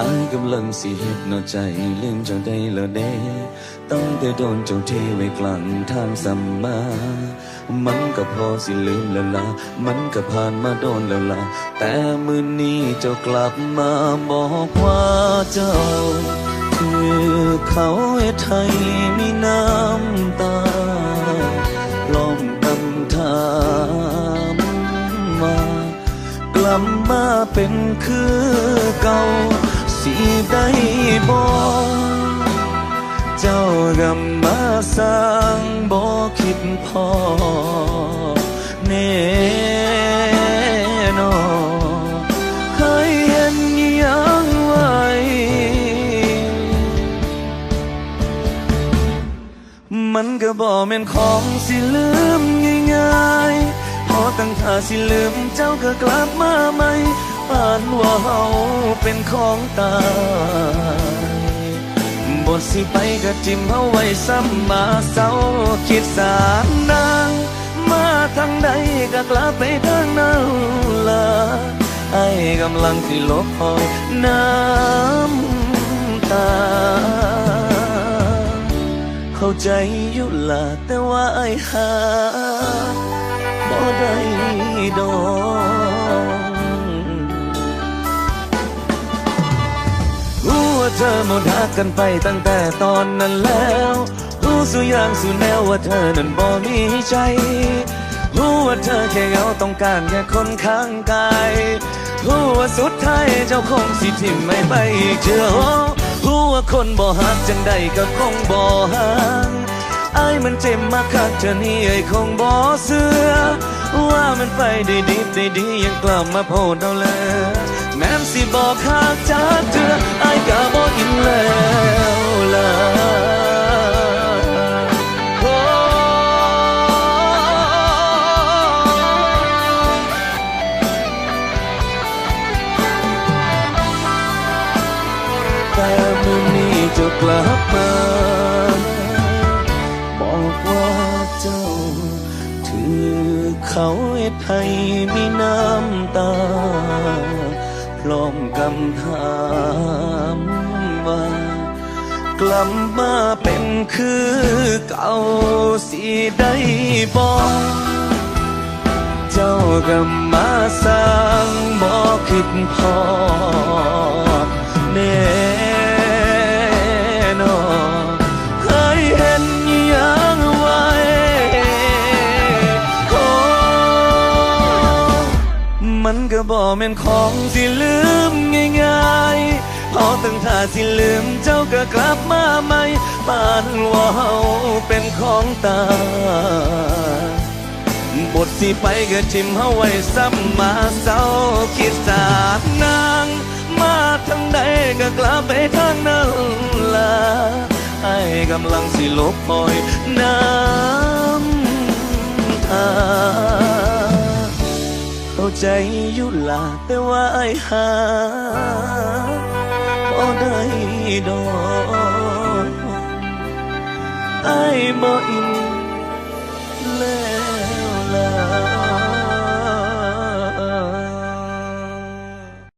อายกำลังสิเฮ็ดนอใจเรื่องเจ้าได้แล้วเด้ตั้งแต่โดนเจ้าเทไว้กลางทางสัมมา มันก็พอสิลืมแล้วละมันก็ผ่านมาโดนแล้วละแต่มื้อนี้เจ้ากลับมาบอกว่าเจ้า คือเขาเฮ็ดให้มีน้ำตาล้อมกำถามว่ากลับมาเป็นคือเก่าสิได้บ่เจ้ากำมาสร้างบ่คิดพอแน่น แม่นของสิลืมง่ายๆพอตั้งท่าสิลืมเจ้าก็กลับมาใหม่ปานว่าเฮาเป็นของตายบทสิไปก็จิ้มเฮาไว้ซ้ำมาเศร้าคิดสารนางมาทางใดก็กลับไปทางนั้นล่ะไอ้กำลังสิลบพอยน้ำตาาใจอยู่ละแต่ว่าไอ้หาบ่ได้ดอกรู้ว่าเธอหมดหักกันไปตั้งแต่ตอนนั้นแล้ว รู้สุอย่างสุแนวว่าเธอนั้นบ่มีใจ รู้ว่าเธอแค่เหงาต้องการแค่คนข้างกายรู้ว่าสุดท้ายเจ้าคงสิทิมไม่ไปเชื่อ ว่าคนบ่หักจังใดก็คงบ่ห่างไอ้ายมันเจ็บมาคักเธอนี่ไอ้คงบ่เสือว่ามันไปได้ดีได้ดียังกลับมาโพดเอาเลยแม้สิบอกหักจากเธอไอ้ายก็บ่อินแล้ว กลับมา บอกว่าเจ้า ถือเขาเอ็ดให้มีน้ำตาพร้อมกำถามว่ากลับมาเป็นคือเก่าสิได้บอกเจ้าก็มาสร้างบ่คิดพอ ก็บ่แม่นของสิลืมง่ายๆพอตั้งท่าสิลืมเจ้าก็กลับมาใหม่ปานว่าเฮาเป็นของตายบทสิไปก็ทิมเฮาไว้ซ้ำมาเศร้าคิดสากนางมาทางใดก็กลับไปทางนั้นล่ะไอ้กำลังสิลบปล่อยน้ำต ใจอยู่ล่ะแต่ว่าไอ้หาบ่ได้ดอกไอ้บ่อิน